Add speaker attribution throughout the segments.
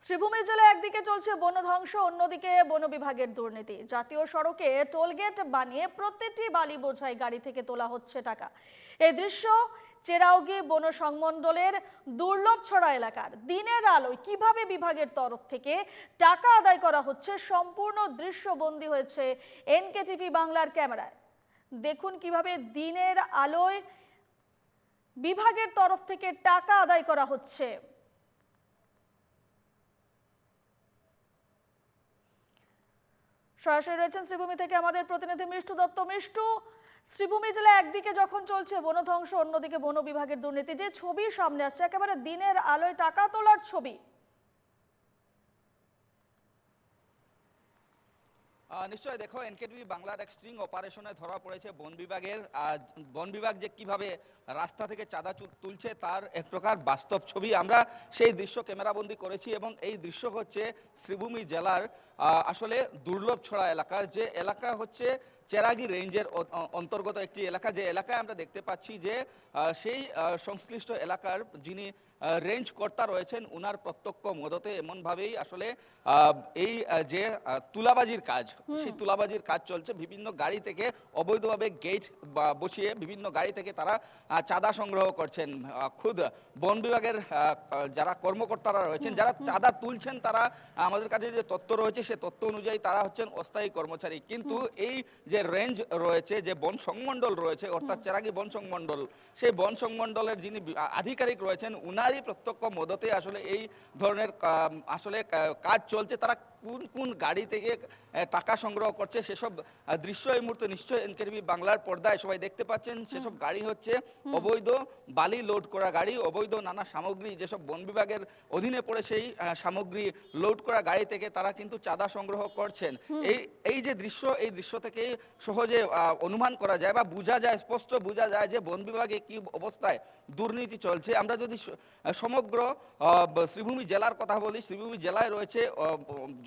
Speaker 1: শ্রীভূমি জেলায় একদিকে চলছে বন ধ্বংস, অন্যদিকে বন বিভাগের দুর্নীতি। জাতীয় সড়কে টোলগেট বানিয়ে প্রত্যেকটি বালি বোঝাই গাড়ি থেকে তোলা হচ্ছে টাকা। এই দৃশ্য চেরাউগি বন সংমণ্ডলের দুর্লভ ছড়া এলাকার। দিনের আলোয় কীভাবে বিভাগের তরফ থেকে টাকা আদায় করা হচ্ছে, সম্পূর্ণ দৃশ্যবন্দী হয়েছে এনকেটিভি বাংলার ক্যামেরায়। দেখুন কীভাবে দিনের আলোয় বিভাগের তরফ থেকে টাকা আদায় করা হচ্ছে। সরাসরি রয়েছেন শ্রীভূমি থেকে আমাদের প্রতিনিধি মিষ্টু দত্ত। মিষ্টু, শ্রীভূমি জেলায় একদিকে যখন চলছে বন ধ্বংস অন্যদিকে বন বিভাগের দুর্নীতি, যে ছবি সামনে আসছে, একেবারে দিনের আলোয় টাকা তোলার ছবি।
Speaker 2: আহ, নিশ্চয়ই দেখো এনকেটিভি বাংলার এক স্ট্রিং অপারেশনে ধরা পড়েছে বন বিভাগের। বন বিভাগ যে কীভাবে রাস্তা থেকে চাঁদা তুলছে তার এক প্রকার বাস্তব ছবি। আমরা সেই দৃশ্য ক্যামেরাবন্দি করেছি এবং এই দৃশ্য হচ্ছে শ্রীভূমি জেলার আসলে দুর্লভ ছড়া এলাকার যে এলাকা হচ্ছে চেরাগি রেঞ্জের অন্তর্গত একটি এলাকা। যে এলাকায় আমরা দেখতে পাচ্ছি যে সেই সংশ্লিষ্ট এলাকার যিনি রেঞ্জ কর্তা রয়েছেন উনার প্রত্যক্ষ মদতে এমনভাবেই আসলে এই যে তুলাবাজির কাজ সেই তুলাবাজির কাজ চলছে। বিভিন্ন গাড়ি থেকে অবৈধভাবে গেট বসিয়ে বিভিন্ন গাড়ি থেকে তারা চাঁদা সংগ্রহ করছেন। খুদ বন বিভাগের যারা কর্মকর্তারা রয়েছেন যারা চাঁদা তুলছেন তারা আমাদের কাছে যে তথ্য রয়েছে সে তথ্য অনুযায়ী তারা হচ্ছেন অস্থায়ী কর্মচারী। কিন্তু এই যে রেঞ্জ রয়েছে যে বন সংমণ্ডল রয়েছে অর্থাৎ চেরাগি বন সংমণ্ডল সেই বন সংমণ্ডলের যিনি আধিকারিক রয়েছেন উনারই প্রত্যক্ষ মদতে আসলে এই ধরনের আসলে কাজ চলছে। তারা কোন কোন গাড়ি থেকে টাকা সংগ্রহ করছে সেসব দৃশ্য এই মুহূর্তে নিশ্চয়ই এনকেটিভি বাংলার পর্দায় সবাই দেখতে পাচ্ছেন। সেসব গাড়ি হচ্ছে অবৈধ বালি লোড করা গাড়ি অবৈধ নানা সামগ্রী যেসব বন বিভাগের অধীনে পড়ে সেই সামগ্রী লোড করা গাড়ি থেকে তারা কিন্তু চাঁদা সংগ্রহ করছেন। এই এই যে দৃশ্য এই দৃশ্য থেকে সহজে অনুমান করা যায় বা বোঝা যায় স্পষ্ট বোঝা যায় যে বন বিভাগে কি অবস্থায় দুর্নীতি চলছে। আমরা যদি সমগ্র শ্রীভূমি জেলার কথা বলি শ্রীভূমি জেলায় রয়েছে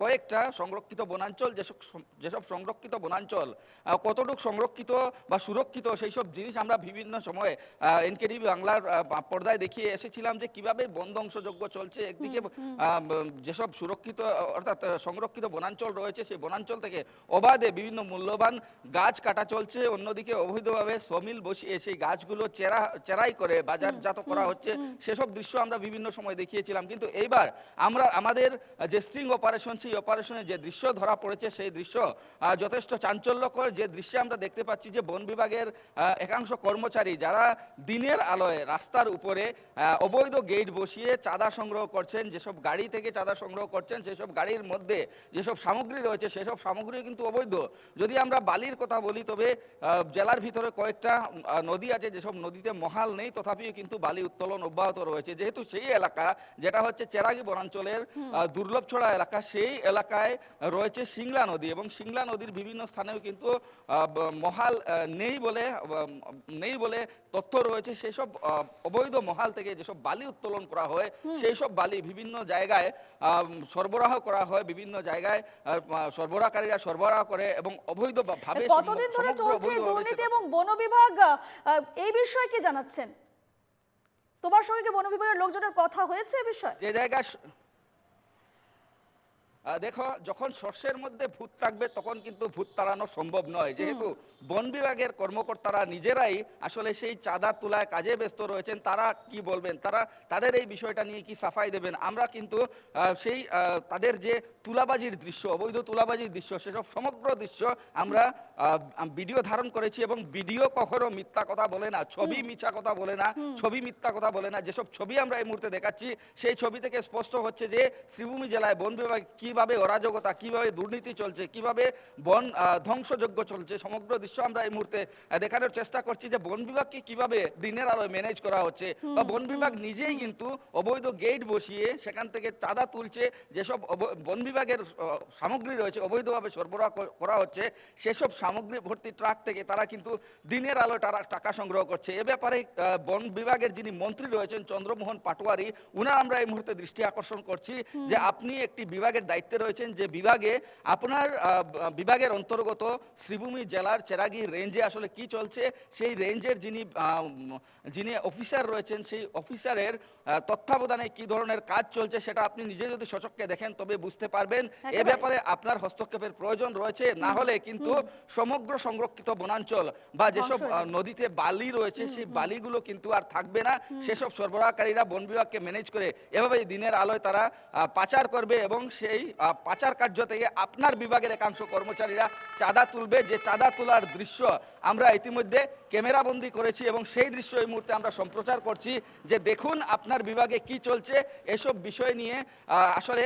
Speaker 2: কয়েকটা সংরক্ষিত বনাঞ্চল যেসব যেসব সংরক্ষিত বনাঞ্চল কতটুকু সংরক্ষিত বা সুরক্ষিত সেই সব জিনিস আমরা বিভিন্ন সময়ে এনকেডি বাংলার পর্দায় দেখিয়ে এসেছিলাম যে কীভাবে বন ধ্বংসযোগ্য চলছে। একদিকে যেসব সুরক্ষিত অর্থাৎ সংরক্ষিত বনাঞ্চল রয়েছে সেই বনাঞ্চল থেকে অবাধে বিভিন্ন মূল্যবান গাছ কাটা চলছে। অন্যদিকে অবৈধভাবে সমিল বসিয়ে সেই গাছগুলো চেরা চেরাই করে বাজারজাত করা হচ্ছে। সেসব দৃশ্য আমরা বিভিন্ন সময় দেখিয়েছিলাম। কিন্তু এইবার আমরা আমাদের যে স্ট্রিং অপারেশন সেই অপারেশনে যে দৃশ্য ধরা পড়েছে সেই দৃশ্য যথেষ্ট চাঞ্চল্যকর। যে দৃশ্যে আমরা দেখতে পাচ্ছি যে বন বিভাগের একাংশ কর্মচারী যারা দিনের আলোয় রাস্তার উপরে অবৈধ গেট বসিয়ে চাঁদা সংগ্রহ করছেন যেসব গাড়ি থেকে চাঁদা সংগ্রহ করছেন সেসব গাড়ির মধ্যে যেসব সামগ্রী রয়েছে সেসব সামগ্রী কিন্তু অবৈধ। যদি আমরা বালির কথা বলি তবে জেলার ভিতরে কয়েকটা নদী আছে যেসব নদীতে মহাল নেই তথাপিও কিন্তু বালি উত্তোলন অব্যাহত রয়েছে। যেহেতু সেই এলাকা যেটা হচ্ছে চেরাগি বনাঞ্চলের দুর্লভ ছড়া এলাকা সেই এলাকায় রয়েছে সিংলা নদী এবং সিংলা নদীর বিভিন্ন স্থানেও কিন্তু মহাল নেই বলে নেই বলে তথ্য রয়েছে। সেই সব অবৈধ মহাল থেকে যেসব বালি উত্তোলন করা হয় সেই সব বালি বিভিন্ন জায়গায় সরবরাহ করা হয়। বিভিন্ন জায়গায় সরবরাহকারীরা সরবরাহ করে এবং অবৈধ ভাবে
Speaker 1: কতদিন ধরে চলছে দুর্নীতি এবং বন বিভাগ এই বিষয়ে কি জানাচ্ছেন? তোমার সঙ্গে বন বিভাগের লোকজনের কথা হয়েছে এই বিষয়ে?
Speaker 2: যে আহ, দেখো যখন শস্যের মধ্যে ভূত থাকবে তখন কিন্তু ভূত তাড়ানো সম্ভব নয়। যেহেতু বন বিভাগের কর্মকর্তারা নিজেরাই আসলে সেই চাঁদা তোলায় কাজে ব্যস্ত রয়েছেন তারা কি বলবেন? তারা তাদের এই বিষয়টা নিয়ে কি সাফাই দেবেন? আমরা কিন্তু সেই তাদের যে তুলাবাজির দৃশ্য অবৈধ তুলাবাজির দৃশ্য সেসব সমগ্র দৃশ্য আমরা ভিডিও ধারণ করেছি এবং ভিডিও কখনো মিথ্যা কথা বলে না ছবি মিথ্যা কথা বলে না ছবি মিথ্যা কথা বলে না। যেসব ছবি আমরা এই মুহূর্তে দেখাচ্ছি সেই ছবি থেকে স্পষ্ট হচ্ছে যে শ্রীভূমি জেলায় বন বিভাগ কীভাবে অরাজকতা কীভাবে দুর্নীতি চলছে কীভাবে বন ধ্বংসযোগ্য চলছে সমগ্র দৃশ্য আমরা এই মুহূর্তে দেখানোর চেষ্টা করছি যে বন বিভাগকে কীভাবে দিনের আলোয় ম্যানেজ করা হচ্ছে। বা বন বিভাগ নিজেই কিন্তু অবৈধ গেট বসিয়ে সেখান থেকে চাঁদা তুলছে যেসব বন বিভাগের সামগ্রী রয়েছে অবৈধভাবে সরবরাহ করা হচ্ছে সেসব সামগ্রী ভর্তি ট্রাক থেকে তারা কিন্তু দিনের আলো তারা টাকা সংগ্রহ করছে। এ ব্যাপারে বন বিভাগের যিনি মন্ত্রী রয়েছেন চন্দ্রমোহন পাটোয়ারি উনার আমরা এই মুহূর্তে দৃষ্টি আকর্ষণ করছি যে আপনি একটি বিভাগের দায়িত্ব দায়িত্বে রয়েছেন যে বিভাগে আপনার বিভাগের অন্তর্গত শ্রীভূমি জেলার চেরাগি রেঞ্জে আসলে কি চলছে? সেই রেঞ্জের যিনি যিনি অফিসার রয়েছেন সেই অফিসারের তত্ত্বাবধানে কি ধরনের কাজ চলছে সেটা আপনি নিজে যদি সচককে দেখেন তবে বুঝতে পারবেন। এ ব্যাপারে আপনার হস্তক্ষেপের প্রয়োজন রয়েছে। না হলে কিন্তু সমগ্র সংরক্ষিত বনাঞ্চল বা যেসব। নদীতে বালি রয়েছে সেই বালিগুলো কিন্তু আর থাকবে না। সেসব সরবরাহকারীরা বন বিভাগকে ম্যানেজ করে এভাবে দিনের আলোয় তারা পাচার করবে এবং সেই পাচার কার্য থেকে আপনার বিভাগের একাংশ কর্মচারীরা চাঁদা তুলবে। যে চাঁদা তোলার দৃশ্য আমরা ইতিমধ্যে ক্যামেরাবন্দি করেছি এবং সেই দৃশ্য এই মুহূর্তে আমরা সম্প্রচার করছি যে দেখুন আপনার বিভাগে কি চলছে এসব বিষয় নিয়ে আসলে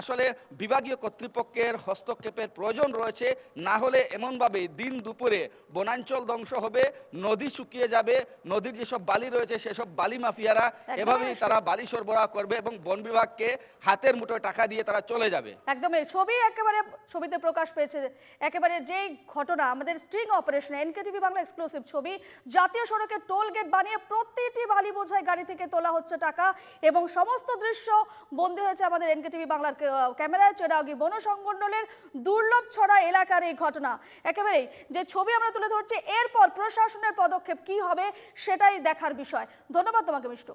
Speaker 2: আসলে বিভাগীয় কর্তৃপক্ষের হস্তক্ষেপের প্রয়োজন রয়েছে। না হলে এমনভাবে দিন দুপুরে বনাঞ্চল ধ্বংস হবে নদী শুকিয়ে যাবে নদীর যেসব বালি রয়েছে সেসব বালি মাফিয়ারা এভাবেই তারা বালি সরবরাহ করবে এবং বন বিভাগকে হাতের মুঠোয় টাকা দিয়ে তারা চলে যাবে।
Speaker 1: একদম ছবি একেবারে, ছবিতে প্রকাশ পেয়েছে। একেবারে যেই ঘটনা, আমাদের sting operation, NKTV Bangla exclusive ছবি, জাতীয় সড়কে টোল গেট বানিয়ে প্রতিটি বালি বোঝাই গাড়ি থেকে তোলা হচ্ছে টাকা এবং সমস্ত দৃশ্য বন্দী হয়েছে আমাদের এনকেটিভি বাংলার ক্যামেরায়। চেরাগি বন দুর্লভ ছড়া এলাকার এই ঘটনা। একেবারেই যে ছবি আমরা তুলে ধরছি, এরপর প্রশাসনের পদক্ষেপ কি হবে, সেটাই দেখার বিষয়। ধন্যবাদ তোমাকে, মিষ্টু।